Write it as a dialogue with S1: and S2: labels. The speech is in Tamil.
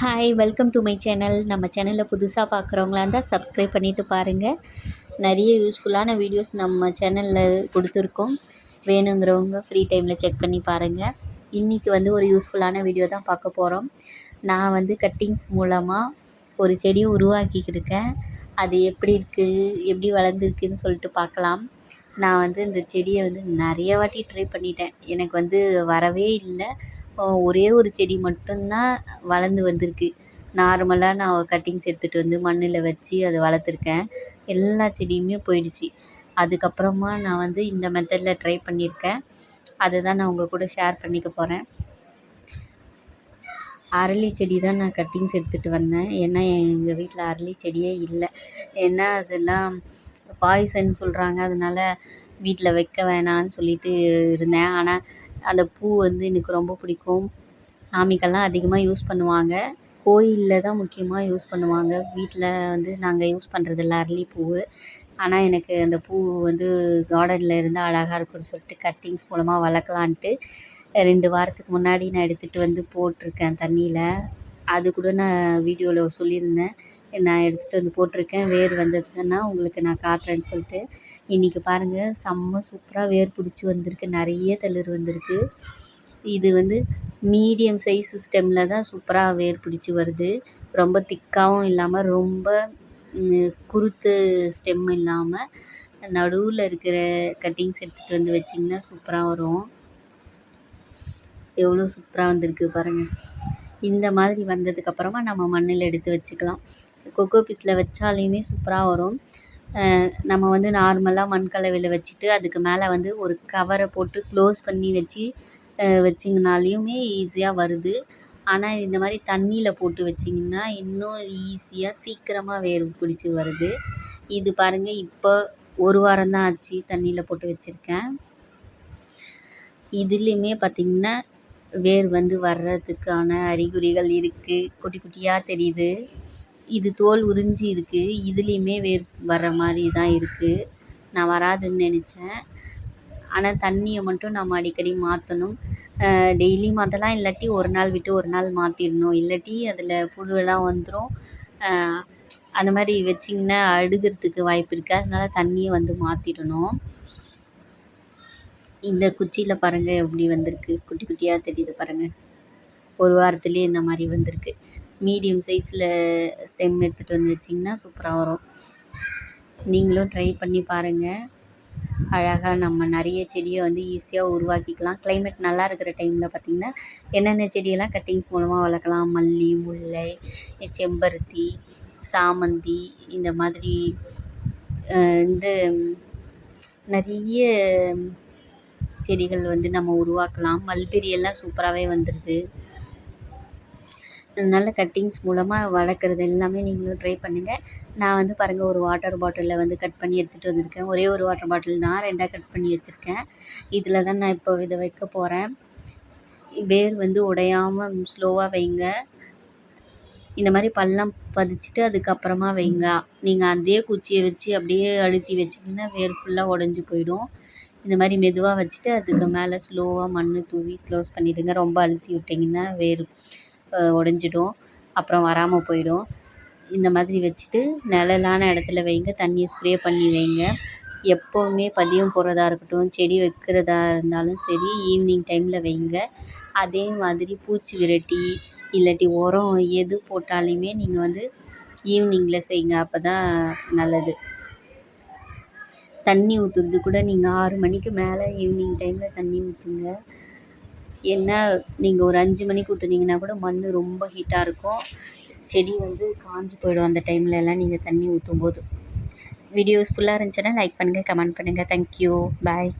S1: Hi welcome to my channel நம்ம சேனலில் புதுசாக பார்க்குறவங்களா இருந்தால் சப்ஸ்கிரைப் பண்ணிவிட்டு பாருங்கள் நிறைய யூஸ்ஃபுல்லான வீடியோஸ் நம்ம சேனலில் கொடுத்துருக்கோம். வேணுங்கிறவங்க ஃப்ரீ டைமில் செக் பண்ணி பாருங்கள் இன்றைக்கி வந்து ஒரு யூஸ்ஃபுல்லான வீடியோ தான் பார்க்க போகிறோம் நான் வந்து கட்டிங்ஸ் மூலமாக ஒரு செடியை உருவாக்கிக்கிருக்கேன் அது எப்படி இருக்குது எப்படி வளர்ந்துருக்குன்னு சொல்லிட்டு பார்க்கலாம். நான் வந்து இந்த செடியை வந்து நிறைய வாட்டி ட்ரை பண்ணிட்டேன். எனக்கு வந்து வரவே இல்லை. ஒரே ஒரு செடி மட்டும்தான் வளர்ந்து வந்திருக்கு. நார்மலாக நான் கட்டிங்ஸ் எடுத்துகிட்டு வந்து மண்ணில் வச்சு அதை வளர்த்துருக்கேன். எல்லா செடியுமே போயிடுச்சு. அதுக்கப்புறமா நான் வந்து இந்த மெத்தடில் ட்ரை பண்ணியிருக்கேன். அதை தான் நான் உங்கள் கூட ஷேர் பண்ணிக்க போகிறேன் அரளி செடி தான் நான் கட்டிங்ஸ் எடுத்துகிட்டு வந்தேன். ஏன்னா எங்கள் வீட்டில் அரளி செடியே இல்லை. ஏன்னா அதெல்லாம் பாய்சன் சொல்கிறாங்க அதனால் வீட்டில் வைக்க வேணான்னு சொல்லிட்டு இருந்தேன். ஆனால் அந்த பூ வந்து எனக்கு ரொம்ப பிடிக்கும். சாமிக்கெல்லாம் அதிகமாக யூஸ் பண்ணுவாங்க. கோயிலில் தான் முக்கியமாக யூஸ் பண்ணுவாங்க. வீட்டில் வந்து நாங்கள் யூஸ் பண்ணுறதில்ல பூவு ஆனால் எனக்கு அந்த பூ வந்து கார்டனில் இருந்தால் அழகாக இருக்கும்னு சொல்லிட்டு கட்டிங்ஸ் மூலமாக வளர்க்கலான்ட்டு ரெண்டு வாரத்துக்கு முன்னாடி நான் எடுத்துகிட்டு வந்து போட்டிருக்கேன் தண்ணியில். அது கூட நான் வீடியோவில் சொல்லியிருந்தேன். நான் எடுத்துகிட்டு வந்து போட்டிருக்கேன். வேர் வந்ததுன்னா உங்களுக்கு நான் காட்டுறேன்னு சொல்லிட்டு. இன்றைக்கி பாருங்கள் செம்ம சூப்பராக வேர் பிடிச்சி வந்திருக்கு. நிறைய தளிர் வந்திருக்கு. இது வந்து மீடியம் சைஸ் ஸ்டெம்மில் தான் சூப்பராக வேர் பிடிச்சி வருது. ரொம்ப திக்காகவும் இல்லாமல் ரொம்ப குருத்து ஸ்டெம் இல்லாமல் நடுவில் இருக்கிற கட்டிங்ஸ் எடுத்துகிட்டு வந்து வச்சிங்கன்னா சூப்பராக வரும். எவ்வளோ சூப்பராக வந்திருக்கு பாருங்கள் இந்த மாதிரி வந்ததுக்கப்புறமா நம்ம மண்ணில் எடுத்து வச்சுக்கலாம். கொக்கோ பித்தில் வச்சாலையுமே சூப்பராக வரும். நம்ம வந்து நார்மலாக மண் கலவையில் வச்சுட்டு அதுக்கு மேலே வந்து ஒரு கவரை போட்டு க்ளோஸ் பண்ணி வச்சு வச்சிங்கனாலையுமே ஈஸியாக வருது. ஆனால் இந்த மாதிரி தண்ணியில் போட்டு வச்சிங்கன்னா இன்னும் ஈஸியாக சீக்கிரமாக வேர் பிடிச்சி வருது. இது பாருங்கள் இப்போ ஒரு வாரம் தான் ஆச்சு தண்ணியில் போட்டு வச்சுருக்கேன். இதுலேயுமே பார்த்திங்கன்னா வேர் வந்து வர்றதுக்கான அறிகுறிகள் இருக்குது குட்டி குட்டியாக தெரியுது. இது தோல் உறிஞ்சி இருக்குது இதுலேயுமே வேர் வர்ற மாதிரி தான் இருக்குது நான் வராதுன்னு நினச்சேன். ஆனால் தண்ணியை மட்டும் நம்ம அடிக்கடி மாற்றணும் டெய்லி மாற்றலாம் இல்லாட்டி ஒரு நாள் விட்டு ஒரு நாள் மாற்றிடணும் இல்லாட்டி அதில் புழுவெல்லாம் வந்துடும் அந்த மாதிரி வச்சிங்கன்னா அழுகிறதுக்கு வாய்ப்பு இருக்குது அதனால் தண்ணியை வந்து மாற்றிடணும் இந்த குச்சியில் பாருங்கள் எப்படி வந்திருக்கு. குட்டி குட்டியாக தெரியுது பாருங்கள் ஒரு வாரத்துலேயே இந்த மாதிரி வந்திருக்கு. மீடியம் சைஸில் ஸ்டெம் எடுத்துகிட்டு வந்து வச்சிங்கன்னா சூப்பராக வரும். நீங்களும் ட்ரை பண்ணி பாருங்கள் அழகாக நம்ம நிறைய செடியை வந்து ஈஸியாக உருவாக்கிக்கலாம். கிளைமேட் நல்லா இருக்கிற டைமில் பார்த்திங்கன்னா என்னென்ன செடியெல்லாம் கட்டிங்ஸ் மூலமாக வளர்க்கலாம்? மல்லி முல்லை செம்பருத்தி சாமந்தி இந்த மாதிரி இந்த நிறைய செடிகள் வந்து நம்ம உருவாக்கலாம். மல்பெரியெல்லாம் சூப்பராகவே வந்துடுது நல்ல கட்டிங்ஸ் மூலமாக வளர்க்குறது எல்லாமே நீங்களும் ட்ரை பண்ணுங்கள் நான் வந்து பாருங்கள் ஒரு வாட்டர் பாட்டிலில் வந்து கட் பண்ணி எடுத்துகிட்டு வந்திருக்கேன். ஒரே ஒரு வாட்டர் பாட்டில் தான் ரெண்டாக கட் பண்ணி வச்சுருக்கேன். இதில் தான் நான் இப்போ இதை வைக்க போகிறேன் வேர் வந்து உடையாமல் ஸ்லோவாக வைங்க. இந்த மாதிரி பள்ளம் பதிச்சுட்டு அதுக்கப்புறமா வைங்க. நீங்கள் அதே குச்சியை வச்சு அப்படியே அழுத்தி வச்சிங்கன்னா வேர் ஃபுல்லாக உடஞ்சி போயிடும். இந்த மாதிரி மெதுவாக வச்சுட்டு அதுக்கு மேலே ஸ்லோவாக மண் தூவி க்ளோஸ் பண்ணிவிடுங்க ரொம்ப அழுத்தி விட்டிங்கன்னா வேர் உடஞ்சிடும் அப்புறம் வராமல் போயிடும். இந்த மாதிரி வச்சுட்டு நிழலான இடத்துல வைங்க. தண்ணியை ஸ்ப்ரே பண்ணி வைங்க. எப்போவுமே பதியம் போடுறதா இருக்கட்டும் செடி வைக்கிறதா இருந்தாலும் சரி ஈவினிங் டைமில் வைங்க. அதே மாதிரி பூச்சி விரட்டி இல்லாட்டி உரம் எது போட்டாலுமே நீங்கள் வந்து ஈவினிங்கில் செய்யுங்க அப்போ தான் நல்லது. தண்ணி ஊற்றுறது கூட நீங்கள் ஆறு மணிக்கு மேலே ஈவினிங் டைமில் தண்ணி ஊற்றுங்க ஏன்னா நீங்கள் ஒரு அஞ்சு மணிக்கு ஊற்றுனீங்கன்னா கூட மண் ரொம்ப ஹீட்டாக இருக்கும். செடி வந்து காஞ்சி போயிடும் அந்த டைமில் எல்லாம் நீங்கள் தண்ணி ஊற்றும் போது வீடியோஸ் ஃபுல்லாக இருந்துச்சுன்னா லைக் பண்ணுங்கள் கமெண்ட் பண்ணுங்கள் தேங்க்யூ பாய்